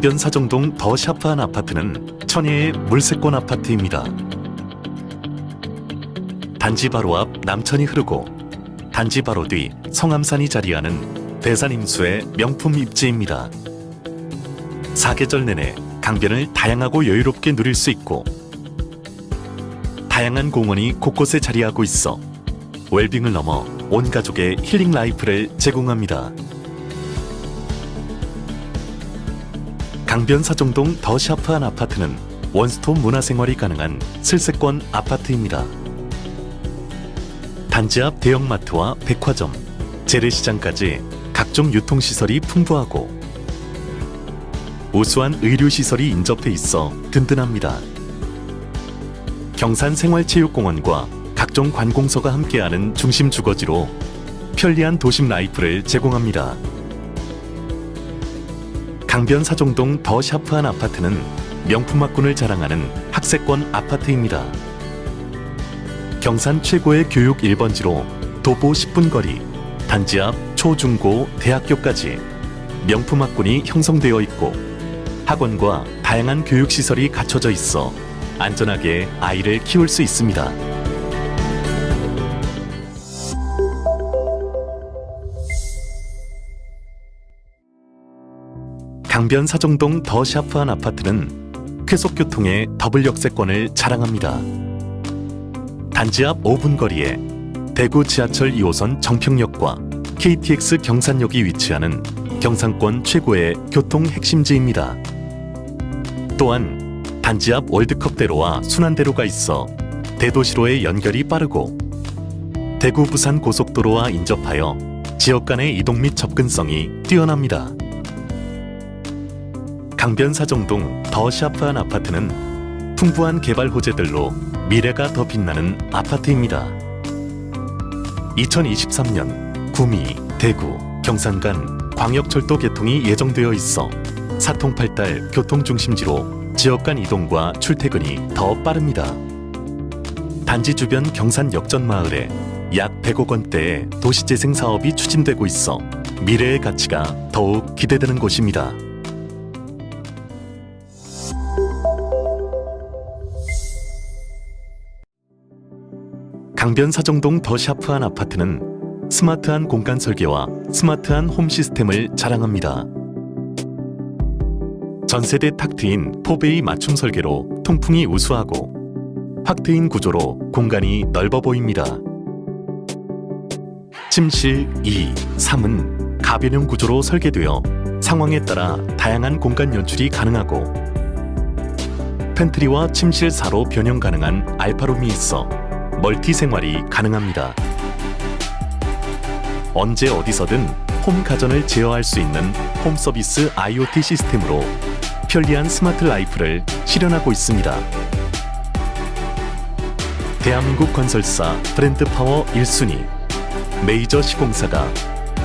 강변 사정동 더 샤프한 아파트는 천혜의 물세권 아파트입니다. 단지 바로 앞 남천이 흐르고 단지 바로 뒤 성암산이 자리하는 대산임수의 명품 입지입니다. 사계절 내내 강변을 다양하고 여유롭게 누릴 수 있고 다양한 공원이 곳곳에 자리하고 있어 웰빙을 넘어 온 가족의 힐링 라이프를 제공합니다. 강변 사정동 더 샤프한 아파트는 원스톱 문화생활이 가능한 슬세권 아파트입니다. 단지 앞 대형마트와 백화점, 재래시장까지 각종 유통시설이 풍부하고 우수한 의료시설이 인접해 있어 든든합니다. 경산 생활체육공원과 각종 관공서가 함께하는 중심 주거지로 편리한 도심 라이프를 제공합니다. 강변 사정동 더 샤프한 아파트는 명품학군을 자랑하는 학세권 아파트입니다. 경산 최고의 교육 1번지로 도보 10분 거리, 단지 앞 초중고 대학교까지 명품학군이 형성되어 있고 학원과 다양한 교육시설이 갖춰져 있어 안전하게 아이를 키울 수 있습니다. 강변 사정동 더 샤프한 아파트는 쾌속교통의 더블 역세권을 자랑합니다. 단지 앞 5분 거리에 대구 지하철 2호선 정평역과 KTX 경산역이 위치하는 경상권 최고의 교통 핵심지입니다. 또한 단지 앞 월드컵대로와 순환대로가 있어 대도시로의 연결이 빠르고 대구 부산 고속도로와 인접하여 지역 간의 이동 및 접근성이 뛰어납니다. 강변 사정동 더 샤프한 아파트는 풍부한 개발 호재들로 미래가 더 빛나는 아파트입니다. 2023년 구미, 대구, 경산 간 광역철도 개통이 예정되어 있어 사통팔달 교통 중심지로 지역 간 이동과 출퇴근이 더 빠릅니다. 단지 주변 경산 역전 마을에 약 100억 원대의 도시재생 사업이 추진되고 있어 미래의 가치가 더욱 기대되는 곳입니다. 강변 사정동 더 샤프한 아파트는 스마트한 공간 설계와 스마트한 홈 시스템을 자랑합니다. 전세대 탁 트인 포베이 맞춤 설계로 통풍이 우수하고 확 트인 구조로 공간이 넓어 보입니다. 침실 2, 3은 가변형 구조로 설계되어 상황에 따라 다양한 공간 연출이 가능하고 팬트리와 침실 4로 변형 가능한 알파룸이 있어 멀티 생활이 가능합니다. 언제 어디서든 홈 가전을 제어할 수 있는 홈 서비스 IoT 시스템으로 편리한 스마트 라이프를 실현하고 있습니다. 대한민국 건설사 브랜드 파워 1순위 메이저 시공사가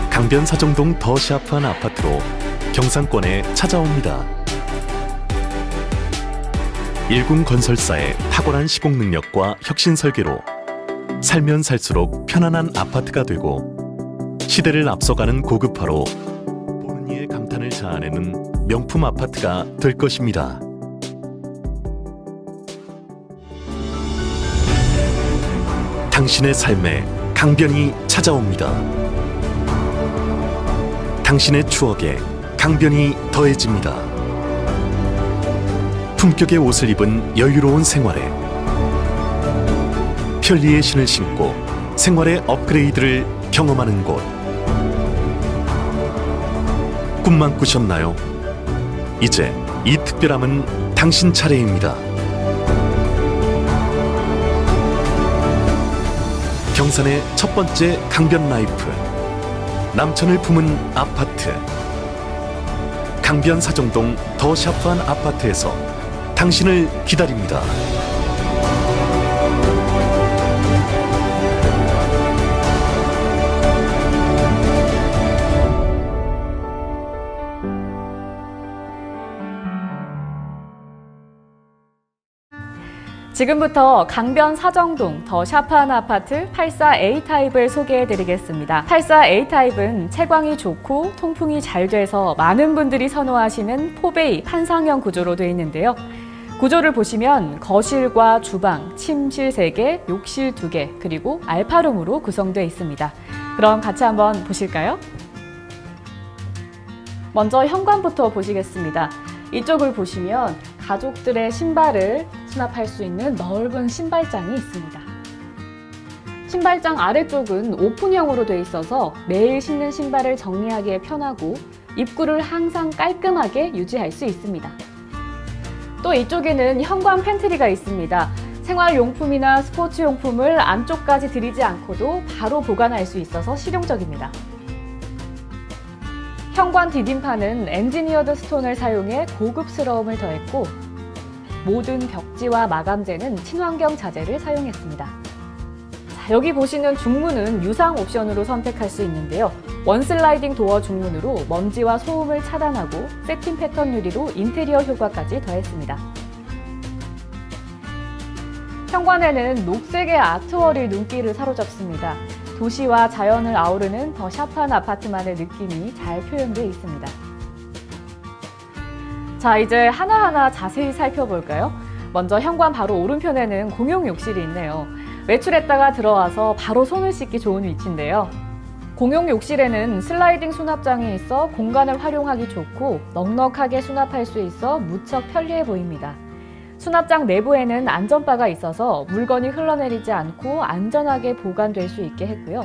강변 사정동 더 샤프한 아파트로 경상권에 찾아옵니다. 일군 건설사의 탁월한 시공 능력과 혁신 설계로 살면 살수록 편안한 아파트가 되고 시대를 앞서가는 고급화로 보는 이의 감탄을 자아내는 명품 아파트가 될 것입니다. 당신의 삶에 강변이 찾아옵니다. 당신의 추억에 강변이 더해집니다. 품격의 옷을 입은 여유로운 생활에 편리의 신을 신고 생활의 업그레이드를 경험하는 곳 꿈만 꾸셨나요? 이제 이 특별함은 당신 차례입니다. 경산의 첫 번째 강변 라이프 남천을 품은 아파트 강변 사정동 더 샤프한 아파트에서 당신을 기다립니다. 지금부터 강변 사정동 더 샤프한 아파트 84A 타입을 소개해 드리겠습니다. 84A 타입은 채광이 좋고 통풍이 잘 돼서 많은 분들이 선호하시는 포베이 판상형 구조로 되어 있는데요. 구조를 보시면 거실과 주방, 침실 3개, 욕실 2개, 그리고 알파룸으로 구성되어 있습니다. 그럼 같이 한번 보실까요? 먼저 현관부터 보시겠습니다. 이쪽을 보시면 가족들의 신발을 수납할 수 있는 넓은 신발장이 있습니다. 신발장 아래쪽은 오픈형으로 되어 있어서 매일 신는 신발을 정리하기에 편하고 입구를 항상 깔끔하게 유지할 수 있습니다. 또 이쪽에는 현관 팬트리가 있습니다. 생활용품이나 스포츠용품을 안쪽까지 들이지 않고도 바로 보관할 수 있어서 실용적입니다. 현관 디딤판은 엔지니어드 스톤을 사용해 고급스러움을 더했고 모든 벽지와 마감재는 친환경 자재를 사용했습니다. 자, 여기 보시는 중문은 유상 옵션으로 선택할 수 있는데요. 원슬라이딩 도어 중문으로 먼지와 소음을 차단하고 세팅 패턴 유리로 인테리어 효과까지 더했습니다. 현관에는 녹색의 아트월이 눈길을 사로잡습니다. 도시와 자연을 아우르는 더 샤프한 아파트만의 느낌이 잘 표현되어 있습니다. 자, 이제 하나하나 자세히 살펴볼까요? 먼저 현관 바로 오른편에는 공용 욕실이 있네요. 외출했다가 들어와서 바로 손을 씻기 좋은 위치인데요. 공용 욕실에는 슬라이딩 수납장이 있어 공간을 활용하기 좋고 넉넉하게 수납할 수 있어 무척 편리해 보입니다. 수납장 내부에는 안전바가 있어서 물건이 흘러내리지 않고 안전하게 보관될 수 있게 했고요.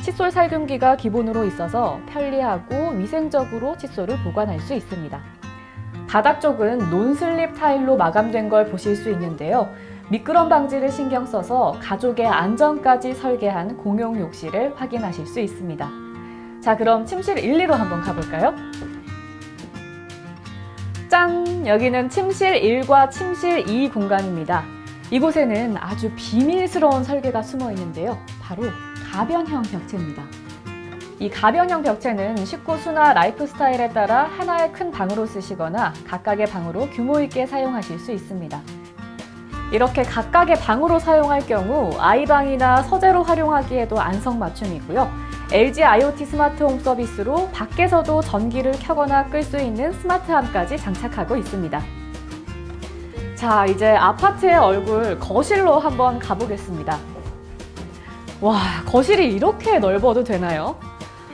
칫솔 살균기가 기본으로 있어서 편리하고 위생적으로 칫솔을 보관할 수 있습니다. 바닥 쪽은 논슬립 타일로 마감된 걸 보실 수 있는데요. 미끄럼 방지를 신경 써서 가족의 안전까지 설계한 공용 욕실을 확인하실 수 있습니다. 자, 그럼 침실 1, 2로 한번 가볼까요? 짠! 여기는 침실 1과 침실 2 공간입니다. 이곳에는 아주 비밀스러운 설계가 숨어 있는데요. 바로 가변형 벽체입니다. 이 가변형 벽체는 식구 수나 라이프 스타일에 따라 하나의 큰 방으로 쓰시거나 각각의 방으로 규모 있게 사용하실 수 있습니다. 이렇게 각각의 방으로 사용할 경우 아이방이나 서재로 활용하기에도 안성맞춤이고요. LG IoT 스마트 홈 서비스로 밖에서도 전기를 켜거나 끌 수 있는 스마트함까지 장착하고 있습니다. 자, 이제 아파트의 얼굴 거실로 한번 가보겠습니다. 와, 거실이 이렇게 넓어도 되나요?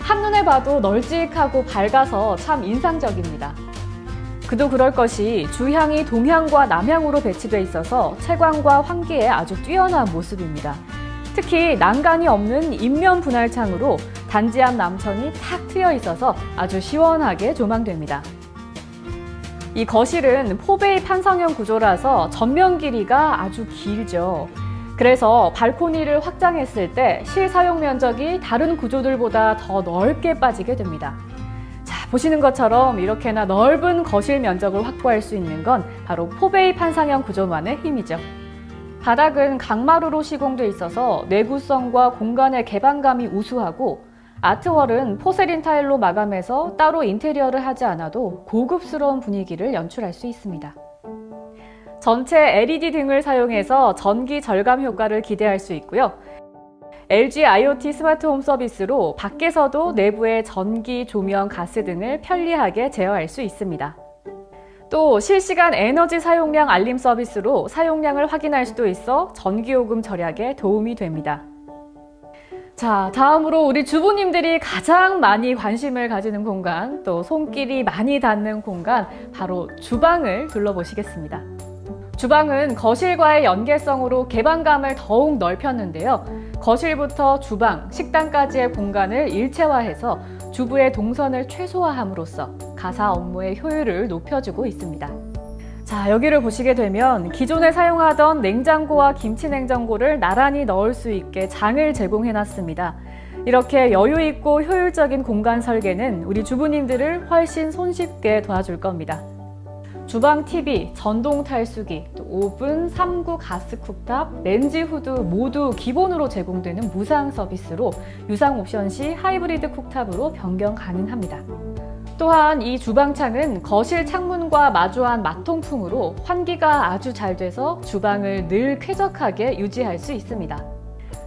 한눈에 봐도 널찍하고 밝아서 참 인상적입니다. 그도 그럴 것이 주향이 동향과 남향으로 배치돼 있어서 채광과 환기에 아주 뛰어난 모습입니다. 특히 난간이 없는 인면 분할창으로 단지 앞 남청이 탁 트여 있어서 아주 시원하게 조망됩니다. 이 거실은 포베이 판상형 구조라서 전면 길이가 아주 길죠. 그래서 발코니를 확장했을 때 실사용 면적이 다른 구조들보다 더 넓게 빠지게 됩니다. 자, 보시는 것처럼 이렇게나 넓은 거실 면적을 확보할 수 있는 건 바로 포베이 판상형 구조만의 힘이죠. 바닥은 강마루로 시공돼 있어서 내구성과 공간의 개방감이 우수하고 아트월은 포세린 타일로 마감해서 따로 인테리어를 하지 않아도 고급스러운 분위기를 연출할 수 있습니다. 전체 LED 등을 사용해서 전기 절감 효과를 기대할 수 있고요. LG IoT 스마트 홈 서비스로 밖에서도 내부의 전기, 조명, 가스 등을 편리하게 제어할 수 있습니다. 또 실시간 에너지 사용량 알림 서비스로 사용량을 확인할 수도 있어 전기요금 절약에 도움이 됩니다. 자, 다음으로 우리 주부님들이 가장 많이 관심을 가지는 공간, 또 손길이 많이 닿는 공간, 바로 주방을 둘러보시겠습니다. 주방은 거실과의 연계성으로 개방감을 더욱 넓혔는데요. 거실부터 주방, 식당까지의 공간을 일체화해서 주부의 동선을 최소화함으로써 가사 업무의 효율을 높여주고 있습니다. 자, 여기를 보시게 되면 기존에 사용하던 냉장고와 김치 냉장고를 나란히 넣을 수 있게 장을 제공해 놨습니다. 이렇게 여유 있고 효율적인 공간 설계는 우리 주부님들을 훨씬 손쉽게 도와줄 겁니다. 주방 TV, 전동 탈수기, 또 오븐, 3구 가스 쿡탑, 렌지 후드 모두 기본으로 제공되는 무상 서비스로 유상 옵션 시 하이브리드 쿡탑으로 변경 가능합니다. 또한 이 주방창은 거실 창문과 마주한 마통풍으로 환기가 아주 잘 돼서 주방을 늘 쾌적하게 유지할 수 있습니다.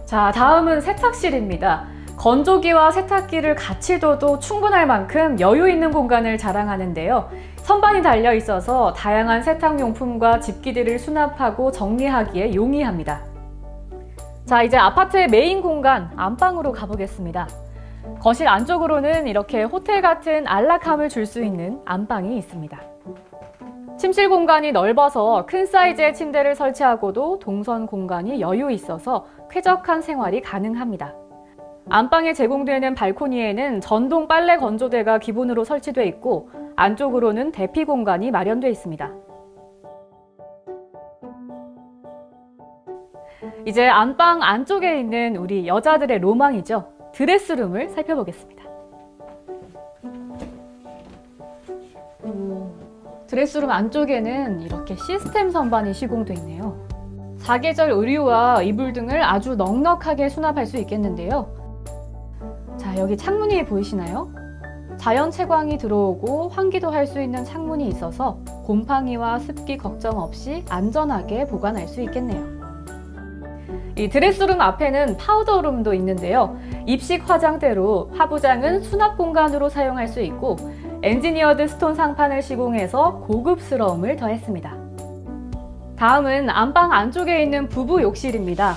자, 다음은 세탁실입니다. 건조기와 세탁기를 같이 둬도 충분할 만큼 여유 있는 공간을 자랑하는데요. 선반이 달려 있어서 다양한 세탁용품과 집기들을 수납하고 정리하기에 용이합니다. 자, 이제 아파트의 메인 공간 안방으로 가보겠습니다. 거실 안쪽으로는 이렇게 호텔 같은 안락함을 줄 수 있는 안방이 있습니다. 침실 공간이 넓어서 큰 사이즈의 침대를 설치하고도 동선 공간이 여유 있어서 쾌적한 생활이 가능합니다. 안방에 제공되는 발코니에는 전동 빨래 건조대가 기본으로 설치돼 있고 안쪽으로는 대피 공간이 마련돼 있습니다. 이제 안방 안쪽에 있는 우리 여자들의 로망이죠. 드레스룸을 살펴보겠습니다. 오, 드레스룸 안쪽에는 이렇게 시스템 선반이 시공돼 있네요. 사계절 의류와 이불 등을 아주 넉넉하게 수납할 수 있겠는데요. 자, 여기 창문이 보이시나요? 자연 채광이 들어오고 환기도 할 수 있는 창문이 있어서 곰팡이와 습기 걱정 없이 안전하게 보관할 수 있겠네요. 이 드레스룸 앞에는 파우더룸도 있는데요. 입식 화장대로 하부장은 수납 공간으로 사용할 수 있고 엔지니어드 스톤 상판을 시공해서 고급스러움을 더했습니다. 다음은 안방 안쪽에 있는 부부 욕실입니다.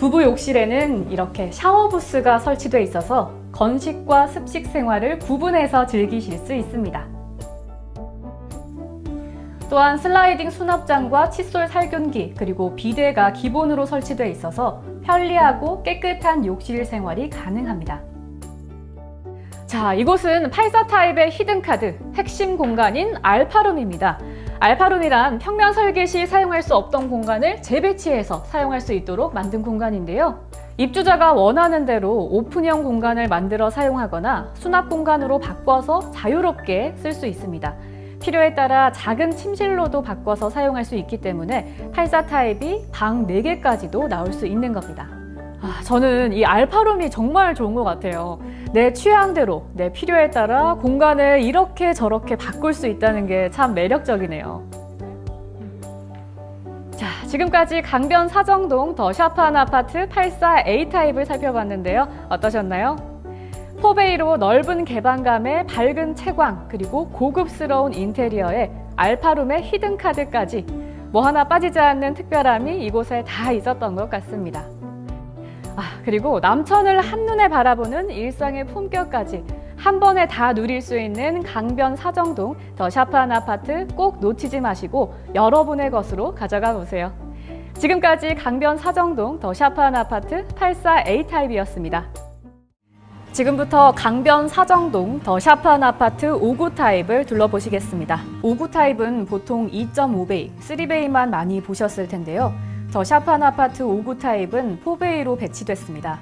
부부 욕실에는 이렇게 샤워 부스가 설치되어 있어서 건식과 습식 생활을 구분해서 즐기실 수 있습니다. 또한 슬라이딩 수납장과 칫솔 살균기 그리고 비데가 기본으로 설치되어 있어서 편리하고 깨끗한 욕실 생활이 가능합니다. 자, 이곳은 84 타입의 히든카드 핵심 공간인 알파룸입니다. 알파룸이란 평면 설계 시 사용할 수 없던 공간을 재배치해서 사용할 수 있도록 만든 공간인데요. 입주자가 원하는 대로 오픈형 공간을 만들어 사용하거나 수납 공간으로 바꿔서 자유롭게 쓸 수 있습니다. 필요에 따라 작은 침실로도 바꿔서 사용할 수 있기 때문에 84 타입이 방 4개까지도 나올 수 있는 겁니다. 아, 저는 이 알파룸이 정말 좋은 것 같아요. 내 취향대로, 내 필요에 따라 공간을 이렇게 저렇게 바꿀 수 있다는 게 참 매력적이네요. 자, 지금까지 강변 사정동 더 샤프한 아파트 84A 타입을 살펴봤는데요. 어떠셨나요? 포베이로 넓은 개방감에 밝은 채광 그리고 고급스러운 인테리어에 알파룸의 히든 카드까지 뭐 하나 빠지지 않는 특별함이 이곳에 다 있었던 것 같습니다. 아, 그리고 남천을 한눈에 바라보는 일상의 품격까지 한 번에 다 누릴 수 있는 강변 사정동 더 샤프한 아파트 꼭 놓치지 마시고 여러분의 것으로 가져가 보세요. 지금까지 강변 사정동 더 샤프한 아파트 84A 타입이었습니다. 지금부터 강변 사정동 더 샤프한 아파트 5구 타입을 둘러보시겠습니다. 5구 타입은 보통 2.5베이, 3베이만 많이 보셨을 텐데요. 더 샤프한 아파트 5구 타입은 4베이로 배치됐습니다.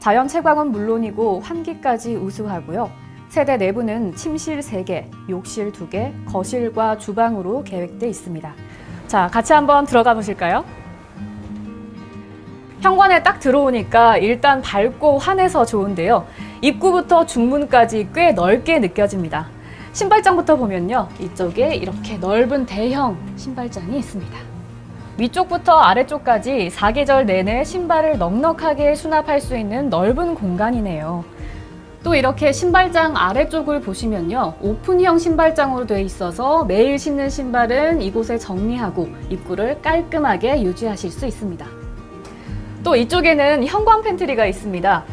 자연 채광은 물론이고 환기까지 우수하고요. 세대 내부는 침실 3개, 욕실 2개, 거실과 주방으로 계획돼 있습니다. 자, 같이 한번 들어가 보실까요? 현관에 딱 들어오니까 일단 밝고 환해서 좋은데요. 입구부터 중문까지 꽤 넓게 느껴집니다. 신발장부터 보면요. 이쪽에 이렇게 넓은 대형 신발장이 있습니다. 위쪽부터 아래쪽까지 사계절 내내 신발을 넉넉하게 수납할 수 있는 넓은 공간이네요. 또 이렇게 신발장 아래쪽을 보시면요. 오픈형 신발장으로 되어 있어서 매일 신는 신발은 이곳에 정리하고 입구를 깔끔하게 유지하실 수 있습니다. 또 이쪽에는 현관 팬트리가 있습니다.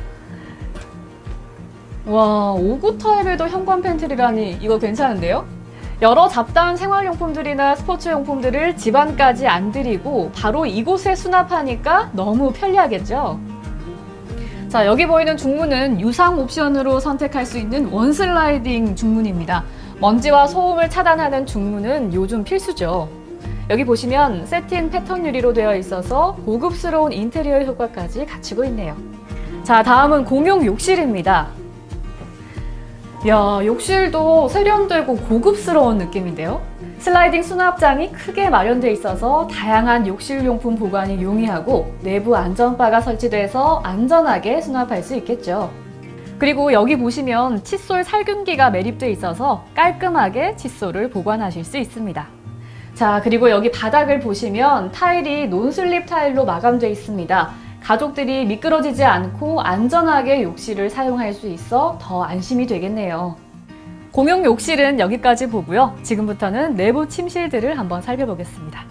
와, 5구 타입에도 현관 팬트리라니 이거 괜찮은데요? 여러 잡다한 생활용품들이나 스포츠용품들을 집안까지 안 들이고 바로 이곳에 수납하니까 너무 편리하겠죠? 자, 여기 보이는 중문은 유상 옵션으로 선택할 수 있는 원슬라이딩 중문입니다. 먼지와 소음을 차단하는 중문은 요즘 필수죠. 여기 보시면 세틴 패턴 유리로 되어 있어서 고급스러운 인테리어 효과까지 갖추고 있네요. 자, 다음은 공용 욕실입니다. 야, 욕실도 세련되고 고급스러운 느낌인데요. 슬라이딩 수납장이 크게 마련되어 있어서 다양한 욕실용품 보관이 용이하고 내부 안전바가 설치돼서 안전하게 수납할 수 있겠죠. 그리고 여기 보시면 칫솔 살균기가 매립돼 있어서 깔끔하게 칫솔을 보관하실 수 있습니다. 자, 그리고 여기 바닥을 보시면 타일이 논슬립 타일로 마감돼 있습니다. 가족들이 미끄러지지 않고 안전하게 욕실을 사용할 수 있어 더 안심이 되겠네요. 공용 욕실은 여기까지 보고요. 지금부터는 내부 침실들을 한번 살펴보겠습니다.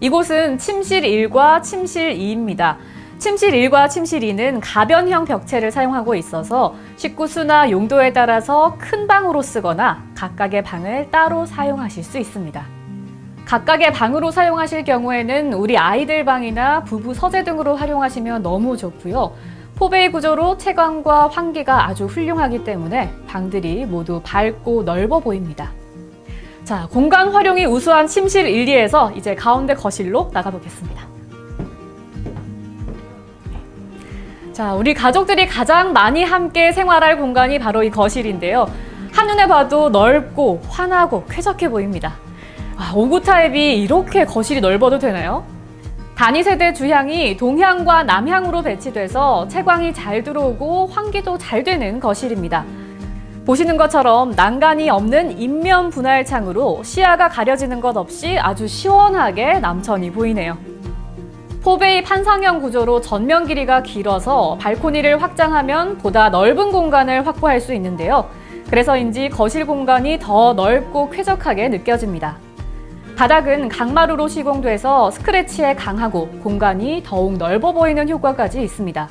이곳은 침실 1과 침실 2입니다. 침실 1과 침실 2는 가변형 벽체를 사용하고 있어서 식구 수나 용도에 따라서 큰 방으로 쓰거나 각각의 방을 따로 사용하실 수 있습니다. 각각의 방으로 사용하실 경우에는 우리 아이들 방이나 부부 서재 등으로 활용하시면 너무 좋고요. 포베이 구조로 채광과 환기가 아주 훌륭하기 때문에 방들이 모두 밝고 넓어 보입니다. 자, 공간 활용이 우수한 침실 1, 2에서 이제 가운데 거실로 나가보겠습니다. 자, 우리 가족들이 가장 많이 함께 생활할 공간이 바로 이 거실인데요. 한눈에 봐도 넓고 환하고 쾌적해 보입니다. 아, 5구 타입이 이렇게 거실이 넓어도 되나요? 단위 세대 주향이 동향과 남향으로 배치돼서 채광이 잘 들어오고 환기도 잘 되는 거실입니다. 보시는 것처럼 난간이 없는 인면 분할 창으로 시야가 가려지는 것 없이 아주 시원하게 남천이 보이네요. 포베이 판상형 구조로 전면 길이가 길어서 발코니를 확장하면 보다 넓은 공간을 확보할 수 있는데요. 그래서인지 거실 공간이 더 넓고 쾌적하게 느껴집니다. 바닥은 강마루로 시공돼서 스크래치에 강하고 공간이 더욱 넓어 보이는 효과까지 있습니다.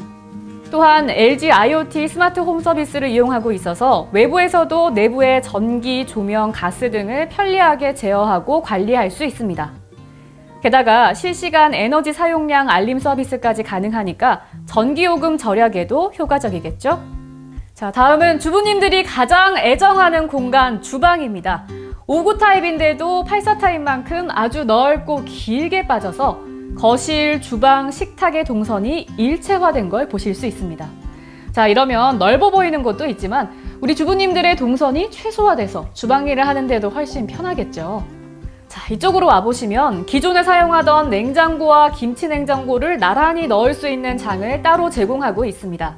또한 LG IoT 스마트 홈 서비스를 이용하고 있어서 외부에서도 내부의 전기, 조명, 가스 등을 편리하게 제어하고 관리할 수 있습니다. 게다가 실시간 에너지 사용량 알림 서비스까지 가능하니까 전기요금 절약에도 효과적이겠죠? 자, 다음은 주부님들이 가장 애정하는 공간 주방입니다. 5구 타입인데도 84 타입만큼 아주 넓고 길게 빠져서 거실, 주방, 식탁의 동선이 일체화된 걸 보실 수 있습니다. 자, 이러면 넓어 보이는 곳도 있지만 우리 주부님들의 동선이 최소화돼서 주방 일을 하는데도 훨씬 편하겠죠. 자, 이쪽으로 와보시면 기존에 사용하던 냉장고와 김치 냉장고를 나란히 넣을 수 있는 장을 따로 제공하고 있습니다.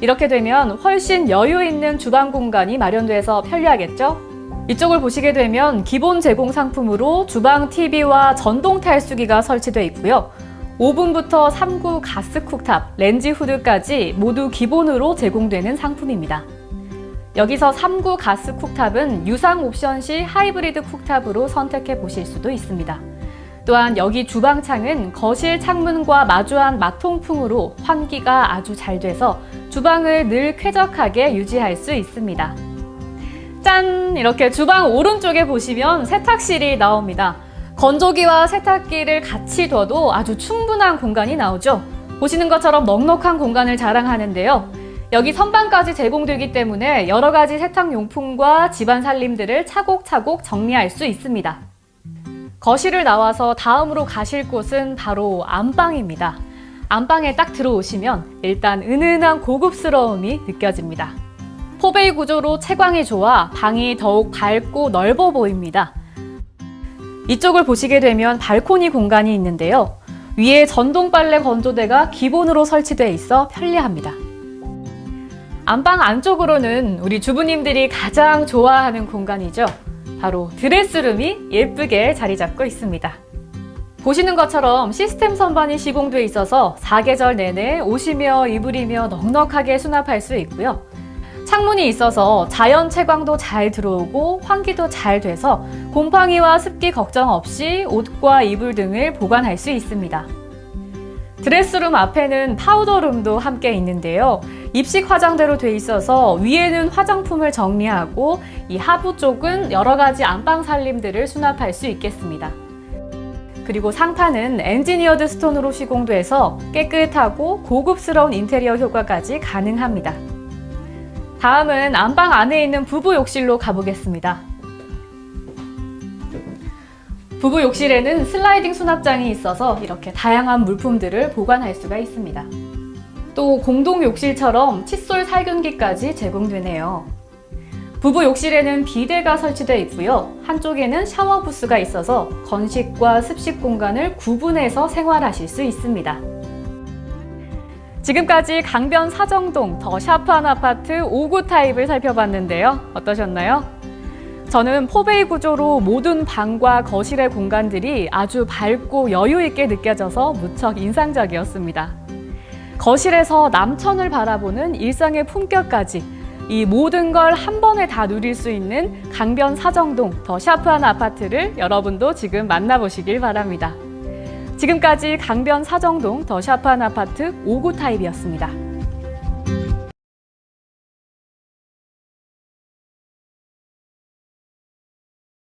이렇게 되면 훨씬 여유 있는 주방 공간이 마련돼서 편리하겠죠? 이쪽을 보시게 되면 기본 제공 상품으로 주방 TV와 전동 탈수기가 설치되어 있고요. 오븐부터 3구 가스 쿡탑, 렌지 후드까지 모두 기본으로 제공되는 상품입니다. 여기서 3구 가스 쿡탑은 유상 옵션 시 하이브리드 쿡탑으로 선택해 보실 수도 있습니다. 또한 여기 주방창은 거실 창문과 마주한 마통풍으로 환기가 아주 잘 돼서 주방을 늘 쾌적하게 유지할 수 있습니다. 짠! 이렇게 주방 오른쪽에 보시면 세탁실이 나옵니다. 건조기와 세탁기를 같이 둬도 아주 충분한 공간이 나오죠. 보시는 것처럼 넉넉한 공간을 자랑하는데요. 여기 선반까지 제공되기 때문에 여러 가지 세탁용품과 집안 살림들을 차곡차곡 정리할 수 있습니다. 거실을 나와서 다음으로 가실 곳은 바로 안방입니다. 안방에 딱 들어오시면 일단 은은한 고급스러움이 느껴집니다. 포베이 구조로 채광이 좋아 방이 더욱 밝고 넓어 보입니다. 이쪽을 보시게 되면 발코니 공간이 있는데요. 위에 전동 빨래 건조대가 기본으로 설치되어 있어 편리합니다. 안방 안쪽으로는 우리 주부님들이 가장 좋아하는 공간이죠. 바로 드레스룸이 예쁘게 자리 잡고 있습니다. 보시는 것처럼 시스템 선반이 시공돼 있어서 사계절 내내 옷이며 이불이며 넉넉하게 수납할 수 있고요. 창문이 있어서 자연 채광도 잘 들어오고 환기도 잘 돼서 곰팡이와 습기 걱정 없이 옷과 이불 등을 보관할 수 있습니다. 드레스룸 앞에는 파우더룸도 함께 있는데요. 입식 화장대로 돼 있어서 위에는 화장품을 정리하고 이 하부 쪽은 여러 가지 안방 살림들을 수납할 수 있겠습니다. 그리고 상판은 엔지니어드 스톤으로 시공돼서 깨끗하고 고급스러운 인테리어 효과까지 가능합니다. 다음은 안방 안에 있는 부부 욕실로 가보겠습니다. 부부 욕실에는 슬라이딩 수납장이 있어서 이렇게 다양한 물품들을 보관할 수가 있습니다. 또 공동 욕실처럼 칫솔 살균기까지 제공되네요. 부부 욕실에는 비데가 설치되어 있고요. 한쪽에는 샤워 부스가 있어서 건식과 습식 공간을 구분해서 생활하실 수 있습니다. 지금까지 강변 사정동 더 샤프한 아파트 5구 타입을 살펴봤는데요. 어떠셨나요? 저는 포베이 구조로 모든 방과 거실의 공간들이 아주 밝고 여유 있게 느껴져서 무척 인상적이었습니다. 거실에서 남천을 바라보는 일상의 품격까지 이 모든 걸 한 번에 다 누릴 수 있는 강변 사정동 더 샤프한 아파트를 여러분도 지금 만나보시길 바랍니다. 지금까지 강변 사정동 더 샤프한 아파트 5구 타입이었습니다.